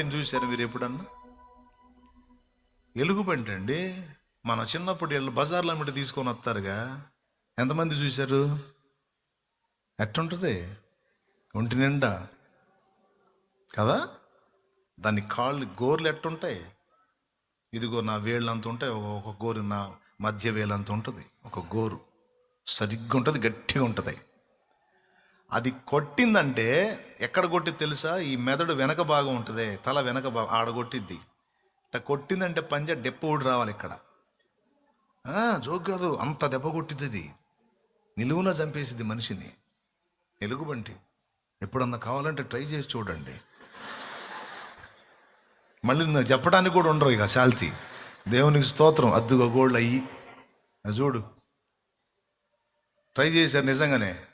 ఎలుగుబంటిని చూశారు మీరు ఎప్పుడన్నా? ఎలుగుబంటి అండి మన చిన్నప్పుడు వీళ్ళు బజార్లో అమ్మిటి తీసుకొని వస్తారుగా. ఎంతమంది చూశారు? ఎట్టుంటుంది? ఒంటి నిండా? కదా? దాని కాళ్ళు గోర్లు ఎట్టుంటాయి? ఇదిగో నా వేళ్ళు అంత ఉంటాయి. ఒక- ఒక గోరు నా మధ్య వేలు అంత ఉంటుంది. ఒక గోరు. సరిగ్గా ఉంటుంది గట్టిగా ఉంటుంది అది కొట్టిందంటే ఎక్కడ కొట్టి తెలుసా? ఈ మెదడు వెనక భాగం ఉంటుంది తల వెనక భాగం ఆడ కొట్టిద్ది. ఇట్లా కొట్టిందంటే పంజ డెప్ప ఊడి రావాలి ఇక్కడ. జోక్ కాదు అంత దెబ్బ కొట్టిద్ది. ఇది నిలువున చంపేసిద్ది మనిషిని. ఎలుగుబంటి ఎప్పుడన్నా కావాలంటే ట్రై చేసి చూడండి. మళ్ళీ చెప్పడానికి కూడా ఉండరు ఇక శాల్తి. దేవునికి స్తోత్రం అద్దుగా గోళ్ళు అయ్యి చూడు. ట్రై చేశారు నిజంగానే.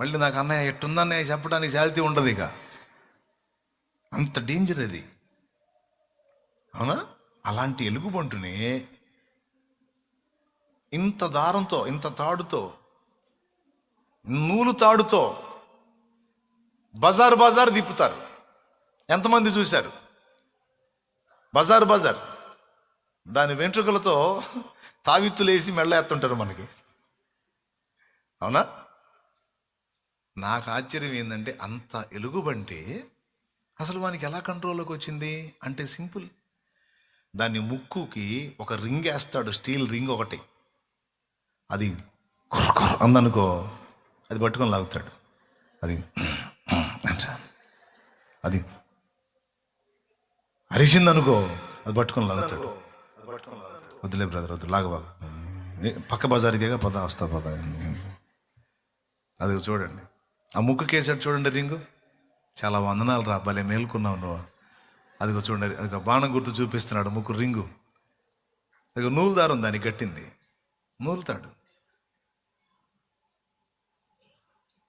మళ్ళీ నాకు అన్నయ్య ఎట్టుందన్నయ్య చెప్పడానికి శాల్తీ ఉండదు ఇక. అంత డేంజర్ అది అవునా? అలాంటి ఎలుగుబంటుని ఇంత దారంతో ఇంత తాడుతో నూలు తాడుతో బజార్ బజార్ తిప్పుతారు. ఎంతమంది చూశారు? బజార్ బజార్. దాని వెంట్రుకలతో తావిత్తులేసి మెళ్ళ ఎత్తుంటారు మనకి. అవునా? నాకు ఆశ్చర్యం ఏంటంటే అంత ఎలుగుబంటే అసలు వానికి ఎలా కంట్రోల్లోకి వచ్చింది? అంటే సింపుల్. దాని ముక్కుకి ఒక రింగ్ వేస్తాడు స్టీల్ రింగ్ ఒకటి. అది కుర్ర అందనుకో అది పట్టుకొని లాగుతాడు. అది అది అరిసిందనుకో అది పట్టుకొని లాగుతాడు. వద్దులే బ్రదర్ వద్దు లాగబాగా. పక్క బజార్కేగా పద వస్తా పద. అది చూడండి. ఆ ముక్కు కేసాడు చూడండి రింగు. చాలా వందనాలు రా భలే మేలుకున్నావు నువ్వు. అదిగో చూడండి అది బాణం గుర్తు చూపిస్తున్నాడు ముక్కు రింగు. అదిగో నూలు దారం దానికి కట్టింది. నూలుతాడు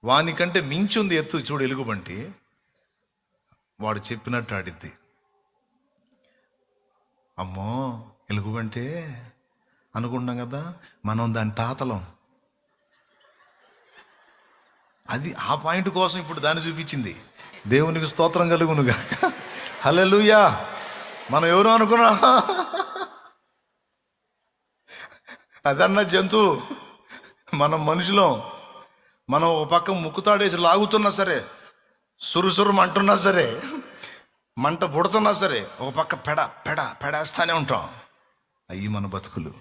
వానికంటే మించుంది ఎత్తు చూడు ఎలుగుబంటి. వాడు చెప్పినట్టు ఆడిద్ది. అమ్మో ఎలుగుబంటే అనుకుంటాం కదా మనం దాని తాతలం. అది ఆ పాయింట్ కోసం ఇప్పుడు దాన్ని చూపించింది. దేవునికి స్తోత్రం కలుగునుగా హల్లెలూయా. మనం ఎవరు అనుకున్నా? అదన్న జంతువు మనం మనుషులం. మనం ఒక పక్క ముక్కుతాడేసి లాగుతున్నా సరే సురుసురు అంటున్నా సరే మంట పుడుతున్నా సరే ఒక పక్క పెడ పెడ పెడేస్తానే ఉంటాం. అయ్యి మన బతుకులు.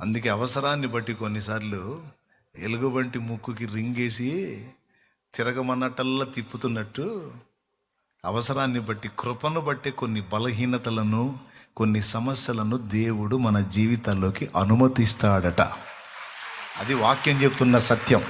అందుకే అవసరాన్ని బట్టి కొన్నిసార్లు ఎలుగుబంటి ముక్కుకి రింగేసి తిరగమన్నట్టల్లా తిప్పుతున్నట్టు అవసరాన్ని బట్టి కృపను బట్టి కొన్ని బలహీనతలను కొన్ని సమస్యలను దేవుడు మన జీవితాల్లోకి అనుమతిస్తాడట. అది వాక్యం చెప్తున్న సత్యం.